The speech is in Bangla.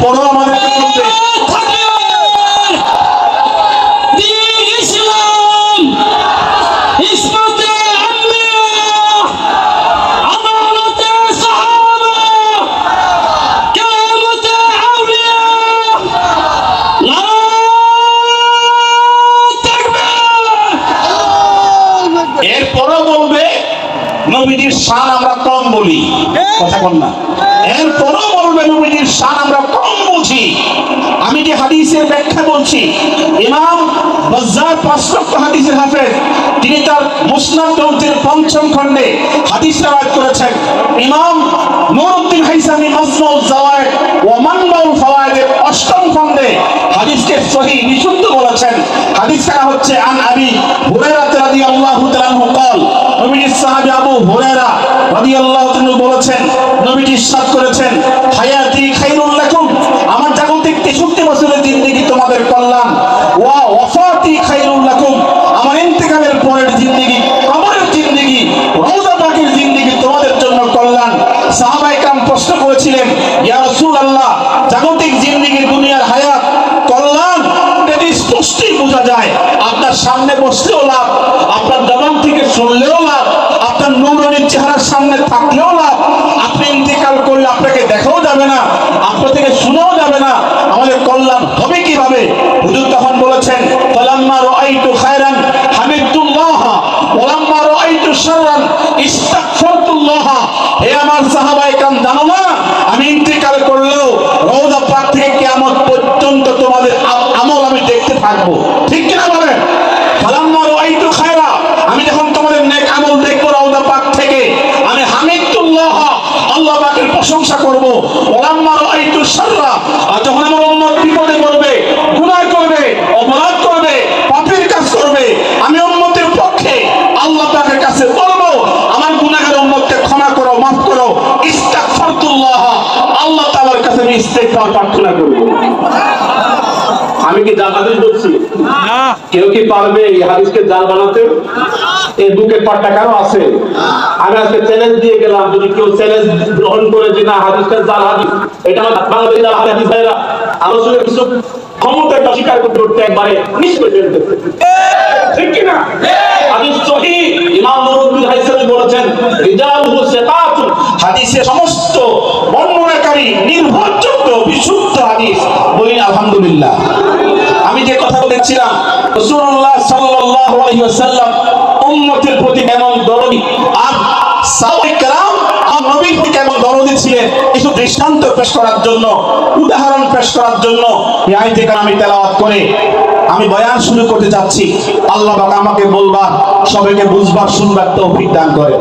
পরও আমাদেরকে বলবে, নবীজির শান আমরা কম বলি। কথা বল না। এরপরও বলবে, নবীজির শান আমরা হাদিসের ব্যাখ্যা বলছি। ইমাম বজ্জার পাঁচ লক্ষ হাদিসের হাফেজ, তিনি তার মুসলাম গ্রন্থের পঞ্চম খণ্ডে হাদিস রাওয়াত করেছেন। ইমাম নুরুদ্দিন হাইসানি মজমুল জাওয়ায়েদ ও মানবাউল ফাওয়ায়েদের অষ্টম খণ্ডে হাদিসকে সহি বিশুদ্ধ বলেছেন। হাদিস ছাড়া হচ্ছে আন আবি হুরায়রা রাদিয়াল্লাহু তাআলা কল। নবীর সাহাবী আবু হুরায়রা রাদিয়াল্লাহু তাআলা বলেছেন, নবীজি ইরশাদ করেছেন, হায়াতি খাই বসলেও লাভ, আপনার জবান থেকে শুনলেও লাভ, আপনার নূরনির চেহারার সামনে থাকলেও লাভ। আপনি ইন্তেকাল করলে আপনাকে দেখাও যাবে না, আপনার থেকে শুনেও যাবে না, আমাদের কল্যাণ হবে কীভাবে? হুজুর তখন বলেছেন, ফালাম্মা রাআইতু খায়রান হামিদুল্লাহ ওয়ালাম্মা রাআইতু শাররান ইস্তাগফারতুল্লাহ। হে আমার সাহাবায়ে কাম জানো না, আমি ইন্তেকাল করলেও শাররা আর যখন আমার উম্মত বিপদে পড়বে গুনাহ করবে অপরাধ করবে পাপের কাজ করবে আমি উম্মতের পক্ষে আল্লাহ পাকের কাছে বলব আমার গুনাহগার উম্মতকে ক্ষমা করো মাফ করো। ইস্তাগফারতুল্লাহ আল্লাহ তাআলার কাছে আমি ইস্তেগফার প্রার্থনা করব আমি কি জানাতে বলছি? কেউ কি পারবে এই হাদিসকে জাল বানাতে? এই বুকের পাট্টা কারও আছে? আমি আজকে চ্যালেঞ্জ দিয়ে গেলাম, যদি কেউ চ্যালেঞ্জ গ্রহণ করে যে না জাল হাদিস। এটা আমার বাংলাদেশ জাল হাদিস ভাইরা কিছু করতে করতে একবারে ঠিক হাদিস সহি। ইমাম নুরুদ্দিন বলেছেন হাদিসের সমস্ত বর্ণনাকারী নির্ভরযোগ্য, বিশুদ্ধ হাদিস। বলি, আলহামদুলিল্লাহ। আমি যে কথা বলেছিলাম রাসূলুল্লাহ সাল্লাল্লাহু আলাইহি ওয়াসাল্লাম উম্মতের প্রতি কেমন দরদি? আর নবীর প্রতি ছিলেন? কিছু দৃষ্টান্ত পেশ করার জন্য, উদাহরণ পেশ করার জন্য আমি তেলাওয়াত করে আমি বয়ান শুরু করতে যাচ্ছি আল্লাহ আমাকে বলবার, সবাইকে বুঝবার, শুনবার তৌফিক দান করে